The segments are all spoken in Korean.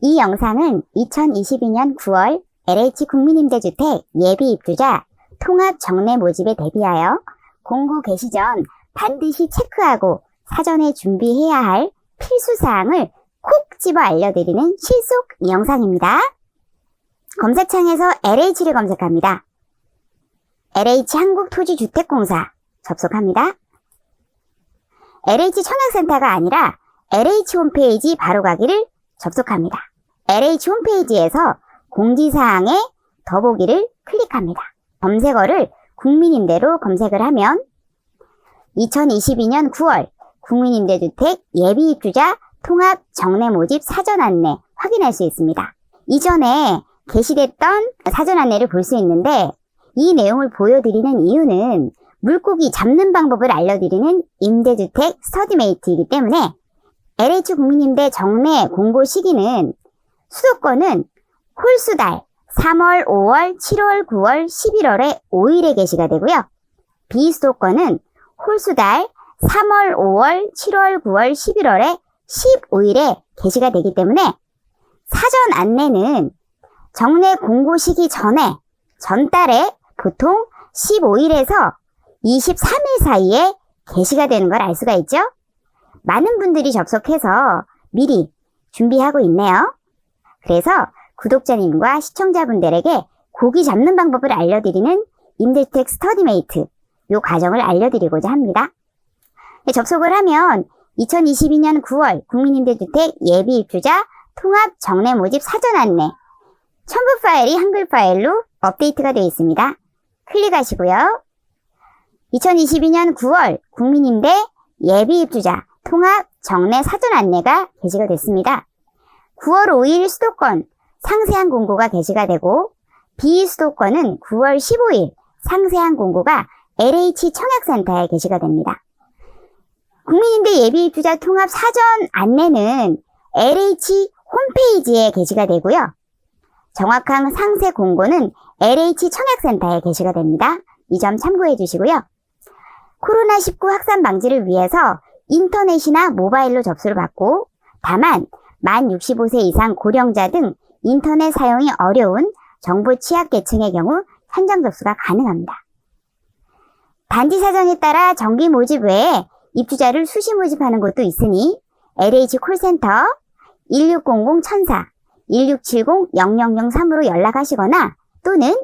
이 영상은 2022년 9월 LH 국민임대주택 예비 입주자 통합 정례 모집에 대비하여 공고 개시 전 반드시 체크하고 사전에 준비해야 할 필수사항을 콕 집어 알려드리는 실속 영상입니다. 검색창에서 LH를 검색합니다. LH 한국토지주택공사 접속합니다. LH 청약센터가 아니라 LH 홈페이지 바로 가기를 접속합니다. LH 홈페이지에서 공지사항에 더보기를 클릭합니다. 검색어를 국민임대로 검색을 하면 2022년 9월 국민임대주택 예비입주자 통합 정례 모집 사전 안내 확인할 수 있습니다. 이전에 게시됐던 사전 안내를 볼 수 있는데 이 내용을 보여드리는 이유는 물고기 잡는 방법을 알려드리는 임대주택 스터디메이트이기 때문에 LH 국민임대 정례 공고 시기는 수도권은 홀수달 3월, 5월, 7월, 9월, 11월에 5일에 게시가 되고요. 비수도권은 홀수달 3월, 5월, 7월, 9월, 11월에 15일에 게시가 되기 때문에 사전 안내는 정례 공고 시기 전에 전달에 보통 15일에서 23일 사이에 게시가 되는 걸 알 수가 있죠. 많은 분들이 접속해서 미리 준비하고 있네요. 그래서 구독자님과 시청자분들에게 고기 잡는 방법을 알려드리는 임대주택 스터디메이트 요 과정을 알려드리고자 합니다. 네, 접속을 하면 2022년 9월 국민임대주택 예비입주자 통합 정례 모집 사전 안내 첨부 파일이 한글 파일로 업데이트가 되어 있습니다. 클릭하시고요. 2022년 9월 국민임대 예비입주자 통합 정례 사전 안내가 게시가 됐습니다. 9월 5일 수도권 상세한 공고가 게시가 되고 비수도권은 9월 15일 상세한 공고가 LH 청약센터에 게시가 됩니다. 국민임대 예비입주자 통합 사전 안내는 LH 홈페이지에 게시가 되고요. 정확한 상세 공고는 LH 청약센터에 게시가 됩니다. 이 점 참고해 주시고요. 코로나19 확산 방지를 위해서 인터넷이나 모바일로 접수를 받고 다만 만 65세 이상 고령자 등 인터넷 사용이 어려운 정보 취약 계층의 경우 현장 접수가 가능합니다. 단지 사정에 따라 정기 모집 외에 입주자를 수시 모집하는 곳도 있으니 LH 콜센터 1600-1004, 1670-0003으로 연락하시거나 또는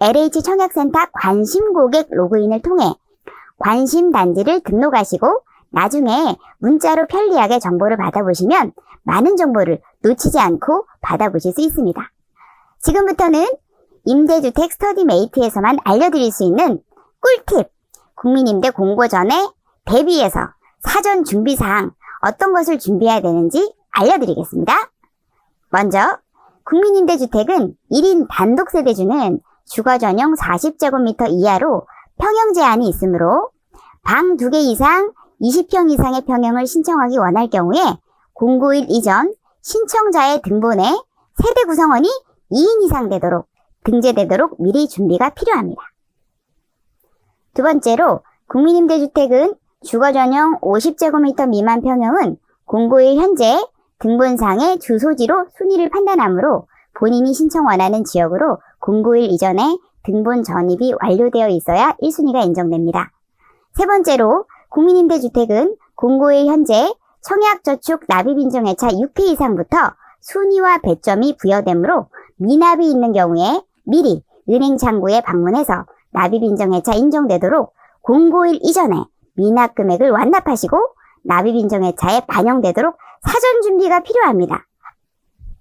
LH 청약센터 관심 고객 로그인을 통해 관심 단지를 등록하시고 나중에 문자로 편리하게 정보를 받아보시면 많은 정보를 놓치지 않고 받아보실 수 있습니다. 지금부터는 임대주택 스터디메이트에서만 알려드릴 수 있는 꿀팁, 국민임대 공고 전에 대비해서 사전 준비사항 어떤 것을 준비해야 되는지 알려드리겠습니다. 먼저 국민임대주택은 1인 단독세대주는 주거 전용 40제곱미터 이하로 평형 제한이 있으므로 방 2개 이상 20평 이상의 평형을 신청하기 원할 경우에 공고일 이전 신청자의 등본에 세대 구성원이 2인 이상 되도록 등재되도록 미리 준비가 필요합니다. 두 번째로 국민임대주택은 주거 전용 50제곱미터 미만 평형은 공고일 현재 등본상의 주소지로 순위를 판단하므로 본인이 신청 원하는 지역으로 공고일 이전에 등본 전입이 완료되어 있어야 1순위가 인정됩니다. 세 번째로 국민임대주택은 공고일 현재 청약저축 납입인정회차 6회 이상부터 순위와 배점이 부여되므로 미납이 있는 경우에 미리 은행 창구에 방문해서 납입인정회차 인정되도록 공고일 이전에 미납 금액을 완납하시고 납입인정회차에 반영되도록 사전 준비가 필요합니다.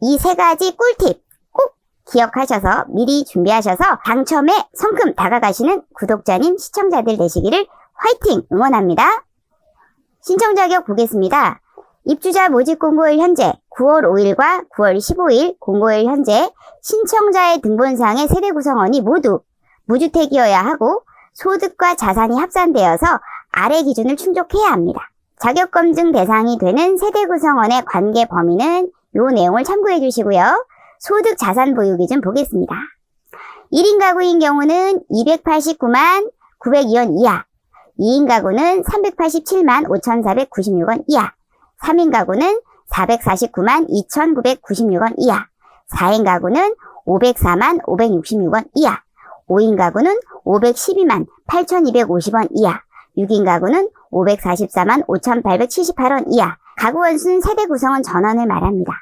이 세 가지 꿀팁 꼭 기억하셔서 미리 준비하셔서 당첨에 성큼 다가가시는 구독자님, 시청자들 되시기를 화이팅 응원합니다. 신청 자격 보겠습니다. 입주자 모집 공고일 현재 9월 5일과 9월 15일 공고일 현재 신청자의 등본상의 세대 구성원이 모두 무주택이어야 하고 소득과 자산이 합산되어서 아래 기준을 충족해야 합니다. 자격 검증 대상이 되는 세대 구성원의 관계 범위는 요 내용을 참고해 주시고요. 소득 자산 보유 기준 보겠습니다. 1인 가구인 경우는 289만 902원 이하, 2인 가구는 387만 5,496원 이하, 3인 가구는 449만 2,996원 이하, 4인 가구는 504만 566원 이하, 5인 가구는 512만 8,250원 이하, 6인 가구는 544만 5,878원 이하, 가구 원수는 세대 구성원 전원을 말합니다.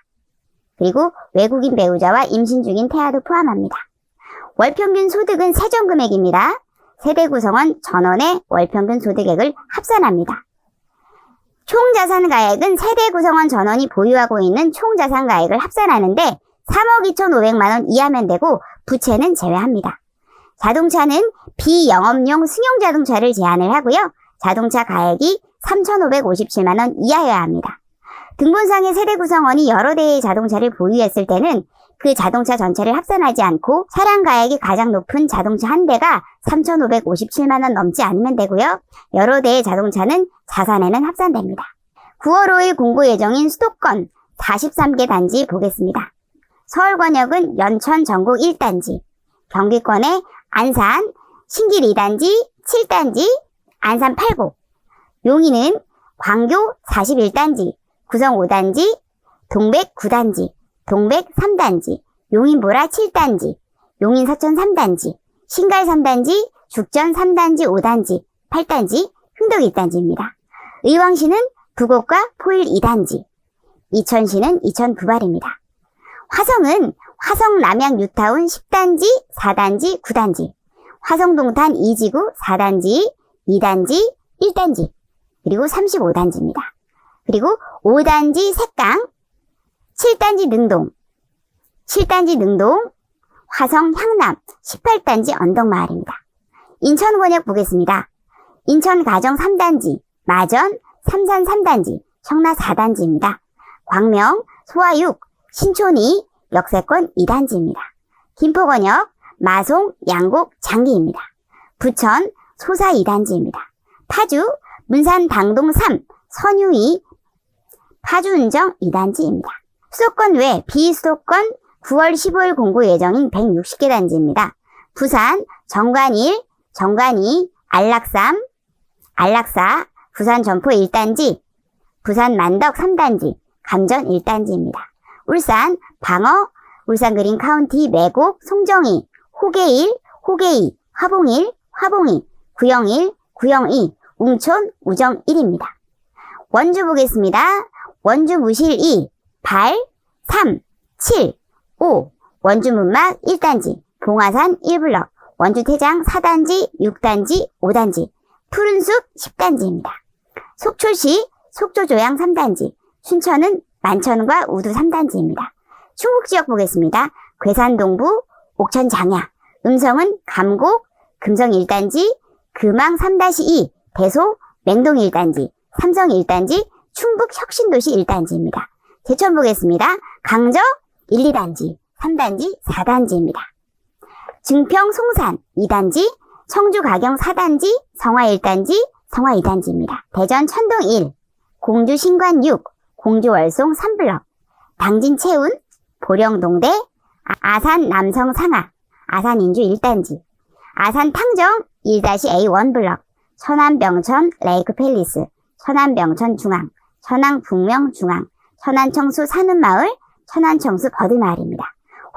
그리고 외국인 배우자와 임신 중인 태아도 포함합니다. 월 평균 소득은 세전 금액입니다. 세대 구성원 전원의 월평균 소득액을 합산합니다. 총자산가액은 세대 구성원 전원이 보유하고 있는 총자산가액을 합산하는데 3억 2,500만 원 이하면 되고 부채는 제외합니다. 자동차는 비영업용 승용 자동차를 제한을 하고요. 자동차 가액이 3,557만 원 이하여야 합니다. 등본상의 세대 구성원이 여러 대의 자동차를 보유했을 때는 그 자동차 전체를 합산하지 않고 차량 가액이 가장 높은 자동차 한 대가 3,557만원 넘지 않으면 되고요. 여러 대의 자동차는 자산에는 합산됩니다. 9월 5일 공고 예정인 수도권 43개 단지 보겠습니다. 서울권역은 연천 전국 1단지, 경기권의 안산, 신길 2단지, 7단지, 안산 8고, 용인은 광교 41단지, 구성 5단지, 동백 9단지, 동백 3단지, 용인보라 7단지, 용인 사천 3단지, 신갈 3단지, 죽전 3단지 5단지, 8단지, 흥덕 2단지입니다. 의왕시는 부곡과 포일 2단지, 이천시는 이천 부발입니다. 화성은 화성 남양 뉴타운 10단지, 4단지, 9단지, 화성 동탄 2지구 4단지, 2단지, 1단지, 그리고 35단지입니다. 그리고 5단지 색강, 7단지 능동, 7단지 능동, 화성 향남, 18단지 언덕마을입니다. 인천 권역 보겠습니다. 인천 가정 3단지, 마전, 삼산 3단지, 청라 4단지입니다. 광명, 소화육, 신촌이, 역세권 2단지입니다. 김포권역, 마송, 양곡, 장기입니다. 부천, 소사 2단지입니다. 파주, 문산 당동 3, 선유이, 파주운정 2단지입니다. 수도권 외 비수도권 9월 15일 공고 예정인 160개 단지입니다. 부산, 정관일, 정관이, 안락삼, 안락사, 부산 점포 1단지, 부산 만덕 3단지, 감전 1단지입니다. 울산, 방어, 울산 그린 카운티 매곡, 송정이, 호계일, 호계이, 화봉일, 화봉이, 구영일, 구영이, 웅촌, 우정 1입니다. 원주 보겠습니다. 원주 무실 2, 8, 3, 7, 5, 원주 문막 1단지, 봉화산 1블럭, 원주 태장 4단지, 6단지, 5단지, 푸른숲 10단지입니다. 속초시 속초조양 3단지, 춘천은 만천과 우두 3단지입니다. 충북 지역 보겠습니다. 괴산 동부, 옥천 장야, 음성은 감곡, 금성 1단지, 금왕 3-2, 대소, 맹동 1단지, 삼성 1단지, 충북 혁신도시 1단지입니다. 제천 보겠습니다. 강저 1, 2단지, 3단지, 4단지입니다. 증평 송산 2단지, 청주 가경 4단지, 성화 1단지, 성화 2단지입니다. 대전 천동 1, 공주 신관 6, 공주 월송 3블럭, 당진 채운, 보령 동대, 아- 아산 남성 상하, 아산 인주 1단지, 아산 탕정 1-A1 블럭, 천안 병천 레이크 팰리스, 천안 병천 중앙, 천안 북명 중앙, 천안 청수 산은마을, 천안 청수 버들마을입니다.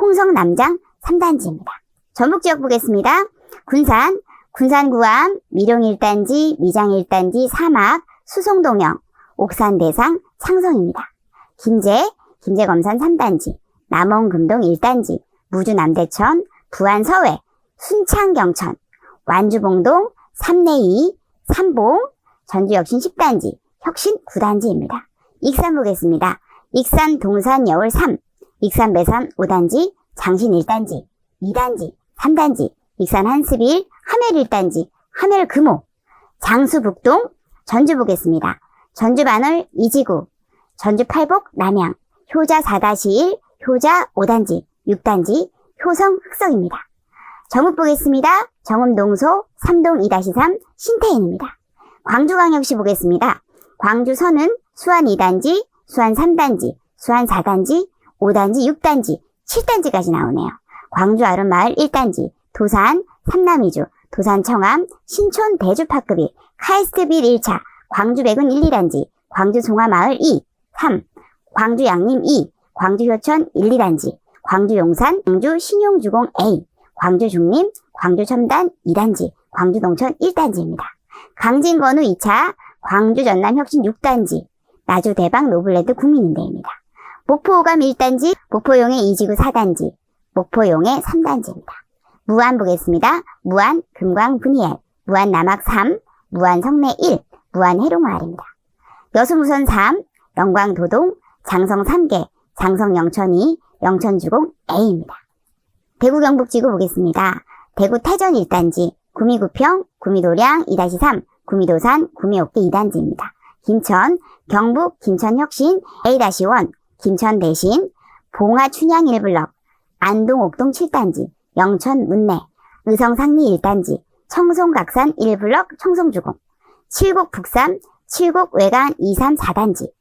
홍성 남장 3단지입니다. 전북 지역 보겠습니다. 군산, 군산 구암, 미룡 1단지, 미장 1단지, 사막, 수송동영, 옥산 대상, 창성입니다. 김제, 김제검산 3단지, 남원 금동 1단지, 무주 남대천, 부안 서회, 순창 경천, 완주봉동, 삼내이, 삼봉, 전주 혁신 10단지, 혁신 9단지입니다. 익산 보겠습니다. 익산 동산 여울 3, 익산 매산 5단지, 장신 1단지, 2단지, 3단지, 익산 한스빌, 하멜 1단지, 하멜 금호, 장수 북동, 전주 보겠습니다. 전주 반월 2지구, 전주 팔복 남양, 효자 4-1, 효자 5단지, 6단지, 효성 흑성입니다. 정읍 보겠습니다. 정읍 농소 3동 2-3 신태인입니다. 광주광역시 보겠습니다. 광주 서는 수안 2단지, 수안 3단지, 수안 4단지, 5단지, 6단지, 7단지까지 나오네요. 광주 아름마을 1단지, 도산, 삼남이주, 도산 청암, 신촌 대주파급이, 카이스트빌 1차, 광주 백운 1, 2단지, 광주 송화마을 2, 3, 광주 양림 2, 광주 효천 1, 2단지, 광주 용산, 광주 신용주공 A, 광주 중림, 광주 첨단 2단지, 광주 농촌 1단지입니다. 강진건우 2차, 광주 전남 혁신 6단지, 나주 대박 노블랜드 국민은행입니다. 목포오감 1단지, 목포용해 2지구 4단지, 목포용해 3단지입니다. 무안 보겠습니다. 무안 금광 분이엘, 무안 남학 3, 무안 성내 1, 무안 해롱마을입니다. 여수무선 3, 영광 도동, 장성 3개, 장성 영천 2, 영천 주공 A입니다. 대구 경북지구 보겠습니다. 대구 태전 1단지, 구미구평, 구미도량 2-3, 구미도산, 구미옥대 2단지입니다. 김천, 경북 김천혁신 A-1, 김천 대신, 봉화 춘향 1블럭, 안동 옥동 7단지, 영천 문내, 의성 상리 1단지, 청송 각산 1블럭 청송주공, 칠곡 북삼, 칠곡 외관 2, 3, 4단지,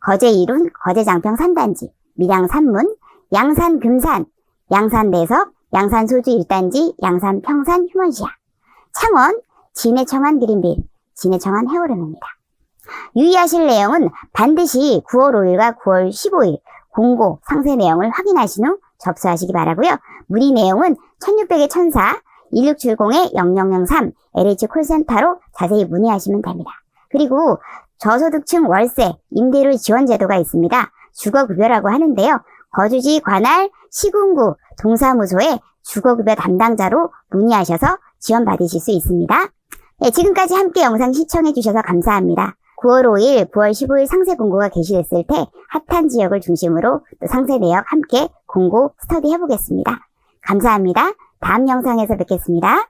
거제 이룬, 거제 장평 3단지, 밀양 산문, 양산 금산, 양산 내석, 양산 소주 1단지, 양산 평산 휴먼시아, 창원, 진해 청안 그린빌, 진해 청안 헤어름입니다. 유의하실 내용은 반드시 9월 5일과 9월 15일 공고 상세 내용을 확인하신 후 접수하시기 바라고요. 문의 내용은 1600의 1004 1670의 0003 LH 콜센터로 자세히 문의하시면 됩니다. 그리고 저소득층 월세, 임대료 지원 제도가 있습니다. 주거급여라고 하는데요. 거주지 관할 시군구 동사무소에 주거급여 담당자로 문의하셔서 지원받으실 수 있습니다. 네, 지금까지 함께 영상 시청해 주셔서 감사합니다. 9월 5일, 9월 15일 상세 공고가 게시됐을 때 핫한 지역을 중심으로 또 상세 내역 함께 공고 스터디 해보겠습니다. 감사합니다. 다음 영상에서 뵙겠습니다.